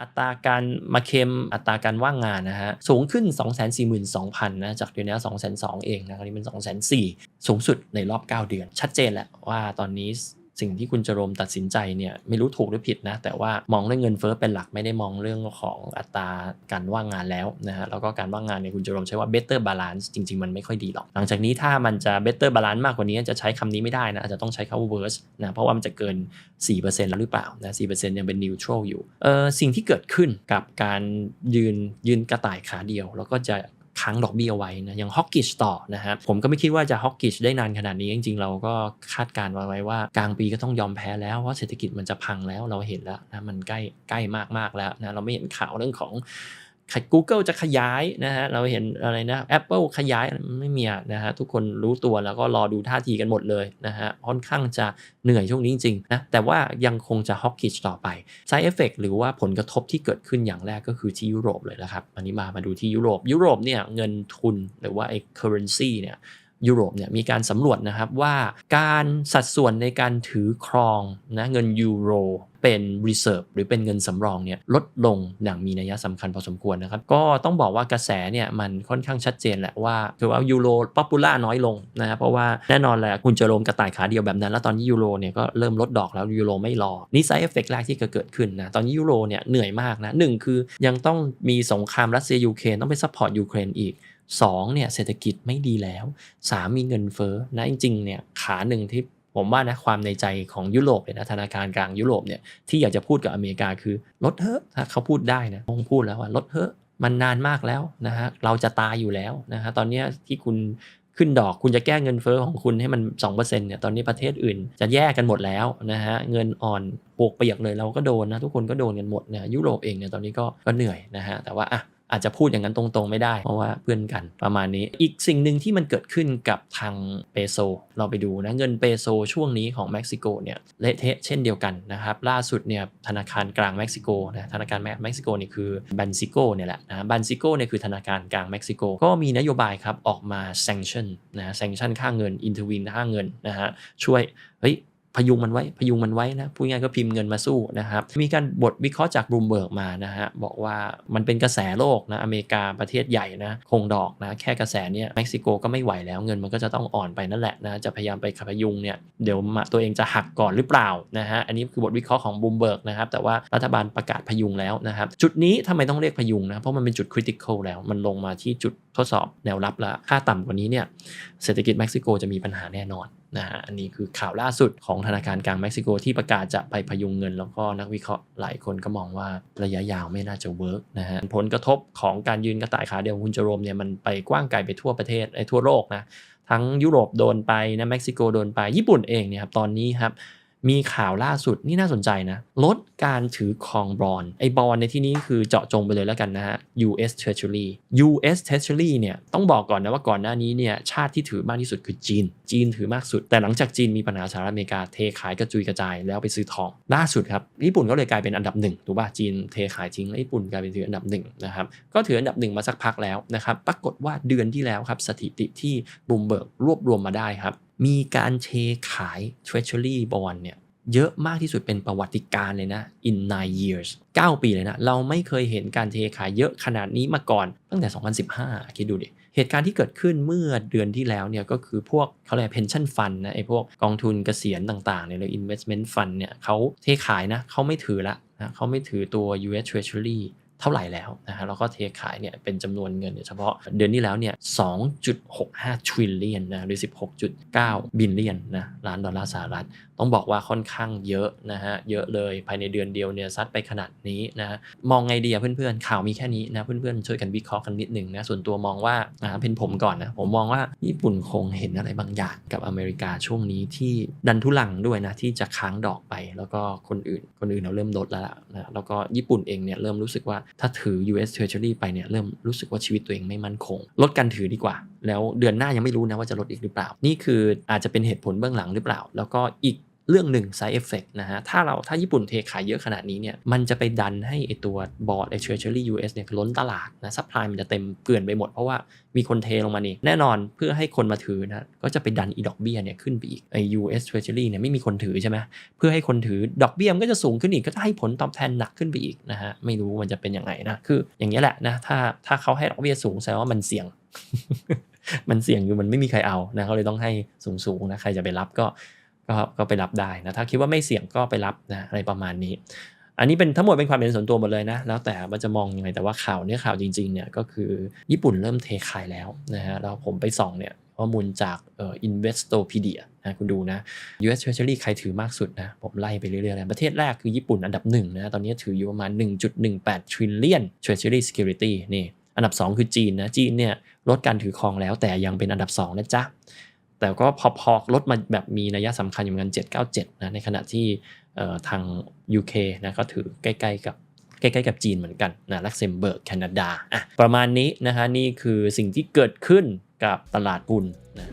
อัตราการมาเค็มอัตราการว่างงานนะฮะสูงขึ้น 242,000นะจากเดือนนี้2 2 0 0เองนะคราวนี้เป็น 2 4 0 0สูงสุดในรอบ 9 เดือน ชัดเจนแหละว่าตอนนี้ สิ่งที่คุณจรมตัดสินใจเนี่ยไม่รู้ถูกหรือผิดนะ แต่ว่ามองเรื่องเงินเฟ้อเป็นหลักไม่ได้มองเรื่องของอัตราการว่างงานแล้วนะฮะแล้วก็การว่างงานเนี่ยคุณจรมใช้ว่า better balance จริง ๆ มันไม่ค่อยดีหรอก หลังจากนี้ถ้ามันจะ better balance มากกว่านี้จะใช้คำนี้ไม่ได้นะอาจจะต้องใช้คำว่า worse นะเพราะว่ามันจะเกิน 4%แล้วหรือเปล่านะ4%ยังเป็น neutral อยู่เออสิ่งที่เกิดขึ้นกับการยืนยืนกระต่ายขาเดียว แล้วก็จะ ค้างดอกเบี้ยไว้นะอย่างฮอกกิชต่อนะฮะผมก็ไม่คิดว่าจะฮอกกิชได้นานขนาดนี้จริง ๆ เราก็คาดการไว้ว่ากลางปีก็ต้องยอมแพ้แล้วเพราะเศรษฐกิจมันจะพังแล้วเราเห็นแล้วนะมันใกล้ใกล้มากๆแล้วนะเราไม่เห็นข่าวเรื่องของ Google จะขยายนะฮะเราเห็นอะไรนะ Apple ขยายไม่มีนะฮะทุกคนรู้ตัวแล้วก็รอดูท่าทีกันหมดเลยนะฮะค่อนข้างจะเหนื่อยช่วงนี้จริงๆนะแต่ว่ายังคงจะฮอกกิชต่อไป side effect หรือว่าผลกระทบที่เกิดขึ้นอย่างแรกก็คือที่ยุโรปเลยนะครับอันนี้มามาดูที่ยุโรปยุโรปเนี่ยเงินทุนหรือว่าไอ้ currency เนี่ย ยุโรปเนี่ยมีการสำรวจนะครับว่าการสัดส่วนในการถือครองนะเงินยูโรเป็น reserve หรือเป็นเงินสำรองเนี่ยลดลงอย่างมีนัยสำคัญพอสมควรนะครับ ก็ต้องบอกว่ากระแสเนี่ยมันค่อนข้างชัดเจนแหละว่าคือว่ายูโรป๊อปปูล่าน้อยลงนะเพราะว่าแน่นอนแหละคุณจะลงกระต่ายขาเดียวแบบนั้น แล้วตอนนี้ยูโรเนี่ยก็เริ่มลดดอกแล้วยูโรไม่รอนี่ไซเอฟเฟกแรกที่เกิดขึ้นนะตอนนี้ยูโรเนี่ยเหนื่อยมากนะหนึ่งคือยังต้องมีสงครามรัสเซียยูเครนต้องไปซัพพอร์ตยูเครนอีก 2เนี่ยเศรษฐกิจไม่ดีแล้ว 3 มีเงินเฟ้อนะจริงๆเนี่ยขาหนึ่งที่ผมว่านะความในใจของยุโรปเลยนะธนาคารกลางยุโรปเนี่ยที่อยากจะพูดกับอเมริกาคือลดเถอะถ้าเขาพูดได้นะคงพูดแล้วว่าลดเถอะมันนานมากแล้วนะฮะเราจะตายอยู่แล้วนะฮะตอนนี้ที่คุณขึ้นดอกคุณจะแก้เงินเฟ้อของคุณให้มัน 2%เนี่ยตอนนี้ประเทศอื่นจะแย่กันหมดแล้วนะฮะเงินอ่อนปวกเปียกเลยเราก็โดนนะทุกคนก็โดนกันหมดเนี่ยยุโรปเองเนี่ยตอนนี้ก็ก็เหนื่อยนะฮะแต่ว่าอะ อาจจะพูดอย่างนั้นตรงๆไม่ได้ เพราะว่าเพื่อนกันประมาณนี้ อีกสิ่งหนึ่งที่มันเกิดขึ้นกับทางเปโซ เราไปดูนะเงินเปโซช่วงนี้ของเม็กซิโกเนี่ยเละเทะเช่นเดียวกันนะครับล่าสุดเนี่ยธนาคารกลางเม็กซิโกนะธนาคารเม็กซิโกนี่คือบันซิโกเนี่ยแหละนะบันซิโกเนี่ยคือธนาคารกลางเม็กซิโกก็มีนโยบายครับออกมา sanction นะ sanction ค่าเงิน intervene ค่าเงินนะฮะช่วยเฮ้ย พยุงมันไว้พยุงมันไว้นะพูดง่ายก็พิมพ์เงินมาสู้นะครับ มีการบทวิเคราะห์จากบลูมเบิร์กมานะฮะบอกว่ามันเป็นกระแสโลกนะอเมริกาประเทศใหญ่นะคงดอกนะแค่กระแสเนี้ยเม็กซิโกก็ไม่ไหวแล้วเงินมันก็จะต้องอ่อนไปนั่นแหละนะจะพยายามไปขับพยุงเนี่ยเดี๋ยวตัวเองจะหักก่อนหรือเปล่านะฮะอันนี้คือบทวิเคราะห์ของบลูมเบิร์กนะครับแต่ว่ารัฐบาลประกาศพยุงแล้วนะครับจุดนี้ทำไมต้องเรียกพยุงนะเพราะมันเป็นจุดคริติคอลแล้ว มันลงมาที่จุดทดสอบแนวรับแล้วค่าต่ำกว่านี้เนี่ยเศรษฐกิจเม็กซิโกจะมีปัญหาแน่นอน นะฮะอันนี้คือข่าวล่าสุดของธนาคารกลางเม็กซิโกที่ประกาศจะไปพยุงเงิน แล้วก็นักวิเคราะห์หลายคนก็มองว่าระยะยาวไม่น่าจะเวิร์กนะฮะผลกระทบของการยืนกระต่ายขาเดียวคุณจโรมเนี่ยมันไปกว้างไกลไปทั่วประเทศไอ้ทั่วโลกนะทั้งยุโรปโดนไปนะเม็กซิโกโดนไปญี่ปุ่นเองเนี่ยครับตอนนี้ครับ มีข่าวล่าสุดนี่น่าสนใจนะ ลดการถือครองบอลไอบอลในที่นี้คือเจาะจงไปเลยแล้วกันนะฮะ US Treasury US Treasury เนี่ยต้องบอกก่อนนะว่าก่อนหน้านี้เนี่ยชาติที่ถือมากที่สุดคือจีน จีนถือมากสุด แต่หลังจากจีนมีปัญหาสหรัฐอเมริกาเทขายกระจุยกระจายแล้วไปซื้อทองล่าสุดครับญี่ปุ่นก็เลยกลายเป็นอันดับหนึ่งถูกป่ะจีนเทขายทิ้งแล้วญี่ปุ่นกลายเป็นถืออันดับหนึ่งนะครับก็ถืออันดับหนึ่งมาสักพักแล้วนะครับปรากฏว่าเดือนที่แล้วครับสถิติที่บูมเบิร์กรวบรวมมาได้ครับ มีการเทขาย Treasury Bond เนี่ยเยอะมากที่สุดเป็นประวัติการเลยนะ in nine years 9 ปีเลยนะ เราไม่เคยเห็นการเทขายเยอะขนาดนี้มาก่อนตั้งแต่ 2015 คิดดูดิ เหตุการณ์ที่เกิดขึ้นเมื่อเดือนที่แล้วเนี่ยก็คือพวกเขาเรียก pension fund นะไอ้พวกกองทุนเกษียณต่างๆเนี่ยหรือ investment fund เนี่ยเขาเทขายนะเขาไม่ถือละนะเขาไม่ถือตัว US Treasury เท่าไหร่แล้วนะฮะแล้วก็เทขายเนี่ยเป็นจำนวนเงินเฉพาะเดือนนี้แล้วเนี่ย 2.65 trillion นะหรือ 16.9 billion นะล้านดอลลาร์สหรัฐ ต้องบอกว่าค่อนข้างเยอะนะฮะเยอะเลยภายในเดือนเดียวเนี่ยซัดไปขนาดนี้นะะมองไงดีอะเพื่อนๆ ข่าวมีแค่นี้นะเพื่อนๆ ช่วยกันวิเคราะห์กันนิดหนึ่งนะส่วนตัวมองว่าอ่าเป็นผมก่อนนะผมมองว่าญี่ปุ่นคงเห็นอะไรบางอย่างกับอเมริกาช่วงนี้ที่ดันทุลังด้วยนะที่จะค้างดอกไป แล้วก็คนอื่นคนอื่นเราเริ่มลดแล้วนะแล้วก็ญี่ปุ่นเองเนี่ยเริ่มรู้สึกว่าถ้าถือ US Treasury ไปเนี่ยเริ่มรู้สึกว่าชีวิตตัวเองไม่มั่นคง ลดการถือดีกว่า แล้วเดือนหน้ายังไม่รู้นะว่าจะลดอีกหรือเปล่า นี่คืออาจจะเป็นเหตุผลเบื้องหลังหรือเปล่า แล้วก็อีก เรื่องหนึ่ง side effect นะฮะ ถ้าเราถ้าญี่ปุ่นเทขายเยอะขนาดนี้เนี่ย มันจะไปดันให้ไอตัวบอร์ดไอ treasury US เนี่ยล้นตลาดนะ supply มันจะเต็มเกลื่อนไปหมดเพราะว่ามีคนเทลงมานี่แน่นอนเพื่อให้คนมาถือนะ ก็จะไปดันอีดอกเบี้ยเนี่ยขึ้นไปอีกไอ US treasury เนี่ยไม่มีคนถือใช่ไหมเพื่อให้คนถือดอกเบี้ยมันก็จะสูงขึ้นอีกก็จะให้ผลตอบแทนหนักขึ้นไปอีกนะฮะไม่รู้มันจะเป็นยังไงนะคืออย่างนี้แหละนะถ้าถ้าเขาให้ดอกเบี้ยสูงแสดงว่ามันเสี่ยง มันเสี่ยงอยู่มันไม่มีใครเอานะเขาเลยต้องให้สูงๆนะใครจะไปรับก็ ก็ก็ไปรับได้นะถ้าคิดว่าไม่เสี่ยงก็ไปรับนะอะไรประมาณนี้ อันนี้เป็นทั้งหมดเป็นความเห็นส่วนตัวหมดเลยนะ แล้วแต่ว่าจะมองยังไงแต่ว่าข่าวเนี้ยข่าวจริงๆเนี่ยก็คือญี่ปุ่นเริ่มเทขายแล้วนะฮะแล้วผมไปส่องเนี่ยข้อมูลจากเอ่อ Investopedia นะคุณดูนะ US Treasury ใครถือมากสุดนะ ผมไล่ไปเรื่อยๆเลยประเทศแรกคือญี่ปุ่นอันดับหนึ่งนะ ตอนนี้ถืออยู่ประมาณ 1.18 trillion Treasury Security นี่ อันดับ 2 คือจีนนะ จีนเนี่ยลดการถือครองแล้วแต่ยังเป็นอันดับ 2 นะจ๊ะ แต่ก็พอๆลดมาแบบมีนัยสำคัญอยู่เหมือนกัน797นะในขณะที่ทาง UK นะก็ถือใกล้ๆกับใกล้ๆกับจีนเหมือนกันนะลักเซมเบิร์กแคนาดาอะประมาณนี้นะฮะนี่คือสิ่งที่เกิดขึ้นกับตลาดหุ้นนะ